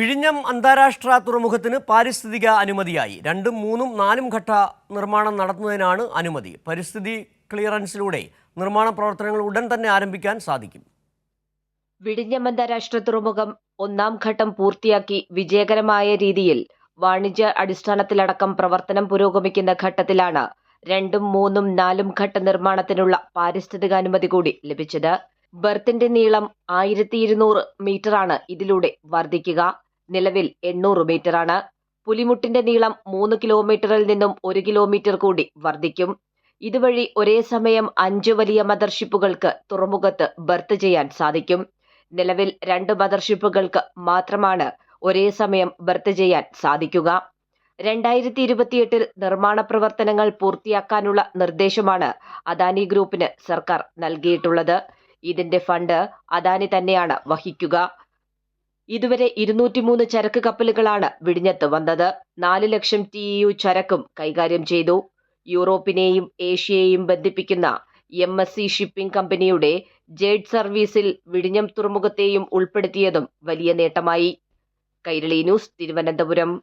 വിഴിഞ്ഞം അന്താരാഷ്ട്ര തുറമുഖത്തിന് പാരിസ്ഥിതിക അനുമതിയായി. രണ്ടും മൂന്നും നാലും ഘട്ട നിർമ്മാണം നടത്തുന്നതിനാണ് അനുമതി. പരിസ്ഥിതി ക്ലിയറൻസിലൂടെ നിർമ്മാണ പ്രവർത്തനങ്ങൾ ഉടൻ തന്നെ ആരംഭിക്കാൻ സാധിക്കും. വിഴിഞ്ഞം അന്താരാഷ്ട്ര തുറമുഖം ഒന്നാം ഘട്ടം പൂർത്തിയാക്കി വിജയകരമായ രീതിയിൽ വാണിജ്യ അടിസ്ഥാനത്തിലടക്കം പ്രവർത്തനം പുരോഗമിക്കുന്ന ഘട്ടത്തിലാണ് രണ്ടും മൂന്നും നാലും ഘട്ട നിർമ്മാണത്തിനുള്ള പാരിസ്ഥിതിക അനുമതി കൂടി ലഭിച്ചത്. ബർത്തിന്റെ നീളം ആയിരത്തി ഇരുന്നൂറ് മീറ്ററാണ് ഇതിലൂടെ വർദ്ധിക്കുക. നിലവിൽ എണ്ണൂറ് മീറ്ററാണ്. പുലിമുട്ടിന്റെ നീളം മൂന്ന് കിലോമീറ്ററിൽ നിന്നും ഒരു കിലോമീറ്റർ കൂടി വർദ്ധിക്കും. ഇതുവഴി ഒരേ സമയം അഞ്ച് വലിയ മദർഷിപ്പുകൾക്ക് തുറമുഖത്ത് ബർത്ത് ചെയ്യാൻ സാധിക്കും. നിലവിൽ രണ്ട് മദർഷിപ്പുകൾക്ക് മാത്രമാണ് ഒരേ സമയം ബർത്ത് ചെയ്യാൻ സാധിക്കുക. രണ്ടായിരത്തി ഇരുപത്തിയെട്ടിൽ നിർമ്മാണ പ്രവർത്തനങ്ങൾ പൂർത്തിയാക്കാനുള്ള നിർദ്ദേശമാണ് അദാനി ഗ്രൂപ്പിന് സർക്കാർ നൽകിയിട്ടുള്ളത്. ഇതിന്റെ ഫണ്ട് അദാനി തന്നെയാണ് വഹിക്കുക. ഇതുവരെ ഇരുന്നൂറ്റിമൂന്ന് ചരക്ക് കപ്പലുകളാണ് വിഴിഞ്ഞത്ത് വന്നത്. നാല് ലക്ഷം ടി യു ചരക്കും കൈകാര്യം ചെയ്തു. യൂറോപ്പിനെയും ഏഷ്യയെയും ബന്ധിപ്പിക്കുന്ന എം എസ് സി ഷിപ്പിംഗ് കമ്പനിയുടെ ജേഡ് സർവീസിൽ വിഴിഞ്ഞം തുറമുഖത്തെയും ഉൾപ്പെടുത്തിയതും വലിയ നേട്ടമായി. കൈരളി ന്യൂസ് തിരുവനന്തപുരം.